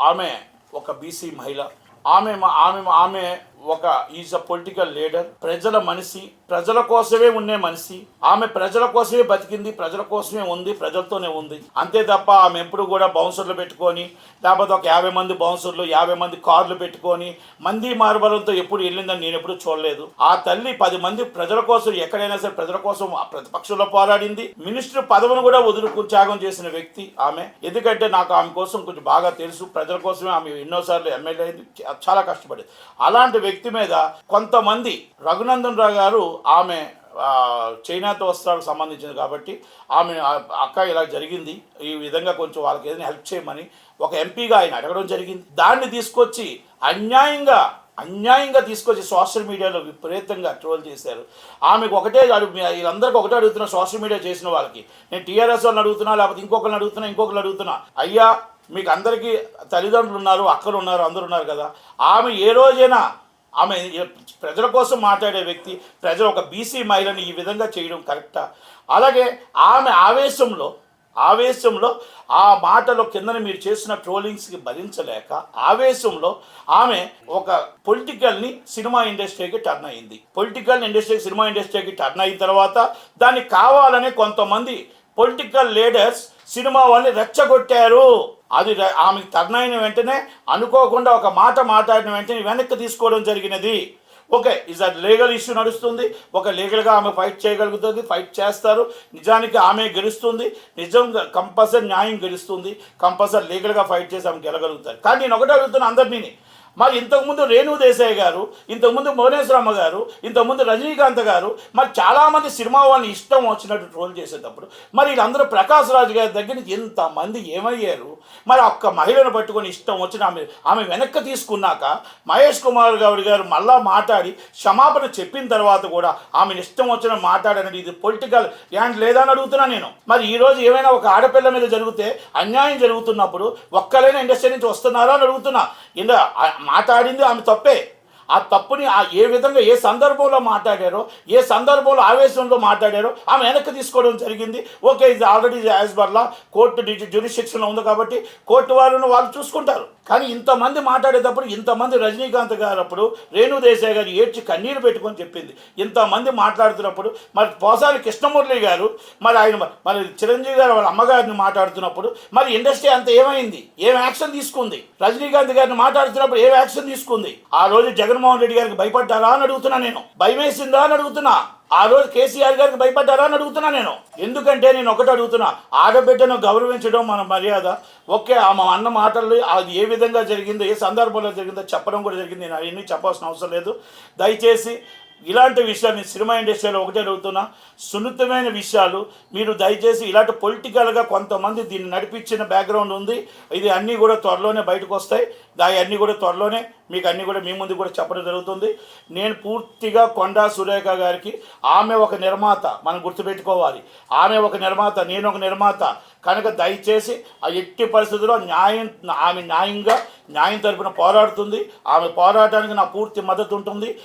ఆమె ఒక బీసీ మహిళ. ఆమె మా- ఆమె ఆమె ఒక ఈజ్ అ పొలిటికల్ లీడర్. ప్రజల మనిషి ప్రజల కోసమే ఉండే మనిషి. ఆమె ప్రజల కోసమే బతికింది ప్రజల కోసమే ఉంది ప్రజలతోనే ఉంది. అంతే తప్ప ఆమె ఎప్పుడు కూడా బౌన్సర్లు పెట్టుకొని లేకపోతే ఒక యాభై మంది బౌన్సర్లు యాభై మంది కార్లు పెట్టుకొని మంది మార్బలంతో ఎప్పుడు వెళ్ళిందని నేను ఎప్పుడు చూడలేదు. ఆ తల్లి పది మంది ప్రజల కోసం ఎక్కడైనా సరే ప్రజల కోసం ప్రతిపక్షంలో పోరాడింది. మినిస్టర్ పదవిని కూడా వదులుకు త్యాగం చేసిన వ్యక్తి ఆమె. ఎందుకంటే నాకు ఆమె కోసం కొంచెం బాగా తెలుసు. ప్రజల కోసమే ఆమె ఎన్నోసార్లు ఎమ్మెల్యే అయింది. చాలా కష్టపడేది. అలాంటి వ్యక్తి మీద కొంతమంది రఘునందన్ రావు గారు ఆమె చైనాతో వస్త్రాలకు సంబంధించింది కాబట్టి ఆమె అక్క ఇలా జరిగింది. ఈ విధంగా కొంచెం వాళ్ళకి ఏదైనా హెల్ప్ చేయమని ఒక ఎంపీగా ఆయన అడగడం జరిగింది. దాన్ని తీసుకొచ్చి అన్యాయంగా అన్యాయంగా తీసుకొచ్చి సోషల్ మీడియాలో విపరీతంగా ట్రోల్ చేశారు. ఆమెకు ఒకటే వీళ్ళందరికీ ఒకటే అడుగుతున్నా సోషల్ మీడియా చేసిన వాళ్ళకి. నేను టీఆర్ఎస్ వాళ్ళని అడుగుతున్నా లేకపోతే ఇంకొకరిని అడుగుతున్నా ఇంకొకరిని అడుగుతున్నా. అయ్యా మీకు అందరికీ తల్లిదండ్రులు ఉన్నారు అక్కలు ఉన్నారు అందరు ఉన్నారు కదా. ఆమె ఏ రోజైనా ఆమె ప్రజల కోసం మాట్లాడే వ్యక్తి ప్రజలు ఒక బీసీ మహిళని ఈ విధంగా చేయడం కరెక్టా? అలాగే ఆమె ఆవేశంలో ఆవేశంలో ఆ మాటలో కిందన మీరు చేసిన ట్రోలింగ్స్కి భరించలేక ఆవేశంలో ఆమె ఒక పొలిటికల్ని సినిమా ఇండస్ట్రీకి టర్న్ అయింది. పొలిటికల్ ఇండస్ట్రీ సినిమా ఇండస్ట్రీకి టర్న్ అయిన తర్వాత దాన్ని కావాలని కొంతమంది పొలిటికల్ లీడర్స్ సినిమా వాళ్ళని రెచ్చగొట్టారు. అది ఆమెకు ఆమెకి టర్న్ వెంటనే అనుకోకుండా ఒక మాట మాట్లాడిన వెంటనే వెనక్కి తీసుకోవడం జరిగినది. Okay is at legal issue నడుస్తుంది. ఒక లీగల్గా ఆమె ఫైట్ చేయగలుగుతుంది ఫైట్ చేస్తారు. నిజానికి ఆమె గెలుస్తుంది. నిజంగా కంపల్సరీ న్యాయం గెలుస్తుంది. కంపల్సరీ లీగల్గా ఫైట్ చేసి ఆమె గెలగలుగుతారు. కానీ నేను ఒకటే అడుగుతున్నా అందరినీ. మరి ఇంతకుముందు రేణు దేశాయ్ గారు ఇంతకుముందు భువనేశ్వరమ్మ గారు ఇంతకుముందు రజనీకాంత్ గారు మరి చాలామంది సినిమా వాళ్ళని ఇష్టం వచ్చినట్టు ట్రోల్ చేసేటప్పుడు మరి వీళ్ళందరూ ప్రకాష్ రాజు గారి దగ్గర నుంచి ఎంతమంది ఏమయ్యారు? మరి ఒక్క మహిళను పట్టుకొని ఇష్టం వచ్చిన ఆమె ఆమె వెనక్కి తీసుకున్నాక మహేష్ కుమార్ గౌడ్ గారు మళ్ళా మాట్లాడి క్షమాపణ చెప్పిన తర్వాత కూడా ఆమెను ఇష్టం వచ్చిన మాట్లాడనేది ఇది పొలిటికల్ యాండ్ లేదా అని అడుగుతున్నా నేను. మరి ఈరోజు ఏమైనా ఒక ఆడపిల్ల మీద జరిగితే అన్యాయం జరుగుతున్నప్పుడు ఒక్కలైన ఇండస్ట్రీ నుంచి వస్తున్నారా అని అడుగుతున్నా. ఇలా ఆ- మాట్లాడింది ఆమె తప్పే ఆ తప్పుని ఆ ఏ విధంగా ఏ సందర్భంలో మాట్లాడారో ఏ సందర్భంలో ఆవేశంలో మాట్లాడారో ఆమె వెనక్కి తీసుకోవడం జరిగింది. ఓకే ఇది ఆల్రెడీ యాజ్ బర్లా కోర్టు జ్యూరిస్టిక్షన్లో ఉంది కాబట్టి కోర్టు వాళ్ళను వాళ్ళు చూసుకుంటారు. కానీ ఇంతమంది మాట్లాడేటప్పుడు ఇంతమంది రజనీకాంత్ గారు అప్పుడు రేణు దేశాయ్ గారు ఏడ్చి కన్నీరు పెట్టుకొని చెప్పింది. ఇంతమంది మాట్లాడుతున్నప్పుడు మరి పోసాని కృష్ణమురళి గారు మరి ఆయన మరి చిరంజీవి గారు వాళ్ళ అమ్మగారిని మాట్లాడుతున్నప్పుడు మరి ఇండస్ట్రీ అంత ఏమైంది? ఏం యాక్షన్ తీసుకుంది? రజనీకాంత్ గారిని మాట్లాడుతున్నప్పుడు ఏం యాక్షన్ తీసుకుంది? ఆ రోజు జగన్ జగన్మోహన్ రెడ్డి గారికి భయపడ్డారా అని అడుగుతున్నా నేను. భయమేసిందా అని అడుగుతున్నా. ఆ రోజు కేసీఆర్ గారికి భయపడ్డారా అని అడుగుతున్నా నేను. ఎందుకంటే నేను ఒకటి అడుగుతున్నా. ఆడబిడ్డను గౌరవించడం మన మర్యాద. ఓకే ఆ మా అన్న మాటలు అది ఏ విధంగా జరిగిందో ఏ సందర్భంలో జరిగిందో చెప్పడం కూడా జరిగింది. నేను అవన్నీ చెప్పాల్సిన అవసరం లేదు. దయచేసి ఇలాంటి విషయాన్ని సినిమా ఇండస్ట్రీలో ఒకటే అడుగుతున్నా సున్నితమైన విషయాలు. మీరు దయచేసి ఇలాంటి పొలిటికల్గా కొంతమంది దీన్ని నడిపించిన బ్యాక్గ్రౌండ్ ఉంది. ఇది అన్నీ కూడా త్వరలోనే బయటకు వస్తాయి. దాని అన్నీ కూడా త్వరలోనే మీకు అన్నీ కూడా మీ ముందు కూడా చెప్పడం జరుగుతుంది. నేను పూర్తిగా కొండా సురేఖ గారికి ఆమె ఒక నిర్మాత మనం గుర్తుపెట్టుకోవాలి. ఆమె ఒక నిర్మాత నేను ఒక నిర్మాత. కనుక దయచేసి ఆ ఎట్టి పరిస్థితుల్లో న్యాయం ఆమె న్యాయంగా న్యాయం తరపున పోరాడుతుంది. ఆమె పోరాటానికి నా పూర్తి మద్దతు ఉంటుంది.